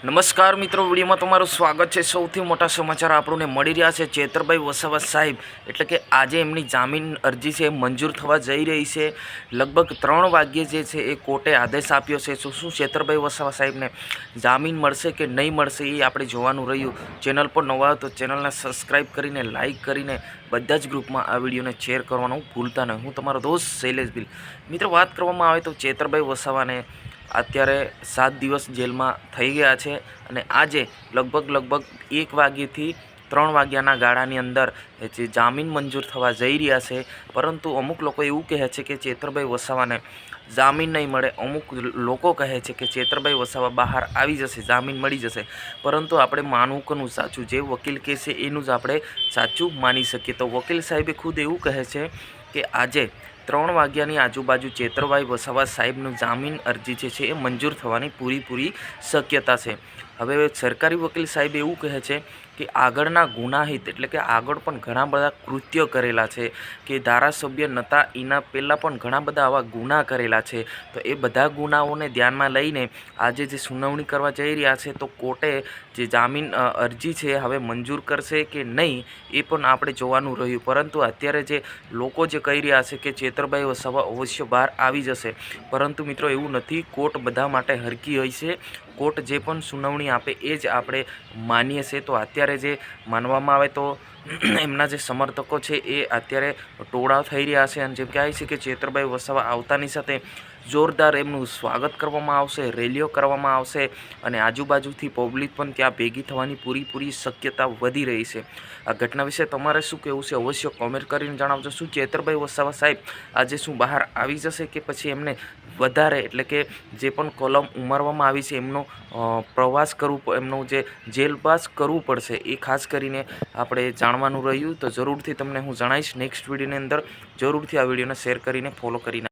નમસ્કાર મિત્રો, વિડીયોમાં તમારું સ્વાગત છે. સૌથી મોટા સમાચાર આપણને મળી રહ્યા છે. ચેતરભાઈ વસાવા સાહેબ, એટલે કે આજે એમની જામીન અરજી છે, મંજૂર થવા જઈ રહી છે. લગભગ ત્રણ વાગ્યે જે છે એ કોર્ટે આદેશ આપ્યો છે. શું શું ચેતરભાઈ વસાવા સાહેબને જામીન મળશે કે નહીં મળશે એ આપણે જોવાનું રહ્યું. ચેનલ પર નવા તો ચેનલને સબસ્ક્રાઈબ કરીને, લાઇક કરીને બધા જ ગ્રુપમાં આ વિડીયોને શેર કરવાનું ભૂલતા નહીં. હું તમારો દોસ્ત શૈલેષ બિલ. મિત્રો, વાત કરવામાં આવે તો ચેતરભાઈ વસાવાને અત્યારે સાત દિવસ જેલમાં થઈ ગયા છે અને આજે લગભગ લગભગ એક વાગ્યેથી ત્રણ વાગ્યાના ગાળાની અંદર જે જામીન મંજૂર થવા જઈ રહ્યા છે. પરંતુ અમુક લોકો એવું કહે છે કે ચેતરભાઈ વસાવાને જામીન નહીં મળે. અમુક લોકો કહે છે કે ચેતરભાઈ વસાવા બહાર આવી જશે, જામીન મળી જશે. પરંતુ આપણે માનવું કોનું સાચું, જે વકીલ કહેશે એનું જ આપણે સાચું માની શકીએ. તો વકીલ સાહેબે ખુદ એવું કહે છે કે આજે ત્રણ વાગ્યાની આજુબાજુ ચેતરભાઈ વસાવા સાહેબનું જામીન અરજી જે છે એ મંજૂર થવાની પૂરીપૂરી શક્યતા છે. હવે સરકારી વકીલ સાહેબ એવું કહે છે કે આગળના ગુનાહિત એટલે કે આગળ પણ ઘણા બધા કૃત્યો કરેલા છે, કે ધારાસભ્ય નતા, એના પહેલાં પણ ઘણા બધા આવા ગુના કરેલા છે. તો એ બધા ગુનાઓને ધ્યાનમાં લઈને આજે જે સુનાવણી કરવા જઈ રહ્યા છે, તો કોર્ટે જે જામીન અરજી છે હવે મંજૂર કરશે કે નહીં એ પણ આપણે જોવાનું રહ્યું. પરંતુ અત્યારે જે લોકો જે કહી રહ્યા છે કે ચેતરભાઈ વસાવા અવશ્ય બહાર આવી જશે. પરંતુ મિત્રો એવું નથી, કોર્ટ બધા માટે હરકી હોય છે. કોર્ટ જે પણ સુનાવણી આપે એ જ આપણે માનીએ છીએ. તો અત્યારે જે માનવામાં આવે તો એમના જે સમર્થકો છે એ અત્યારે ટોળા થઈ રહ્યા છે. અને જેમ કહેવાય છે કે ચેતરભાઈ વસાવા આવતાની સાથે જોરદાર એમનું સ્વાગત કરવામાં આવશે, રેલીઓ કરવામાં આવશે અને આજુબાજુથી પબ્લિક પણ ત્યાં ભેગી થવાની પૂરીપૂરી શક્યતા વધી રહી છે. આ ઘટના વિશે તમારે શું કહેવું છે અવશ્ય કોમેન્ટ કરીને જણાવજો. શું ચેતરભાઈ વસાવા સાહેબ આજે શું બહાર આવી જશે કે પછી એમને વધારે એટલે કે જે પણ કોલમ ઉમારવામાં આવી છે એમનો પ્રવાસ કરવું એમનો જે જેલવાસ કરવું પડશે એ ખાસ કરીને આપણે જાણવાનું રહ્યું તો જરૂરથી તમને હું જણાવીશ. નેક્સ્ટ વિડીયોની અંદર જરૂરથી આ વિડીયોને શેર કરીને ફોલો કરીને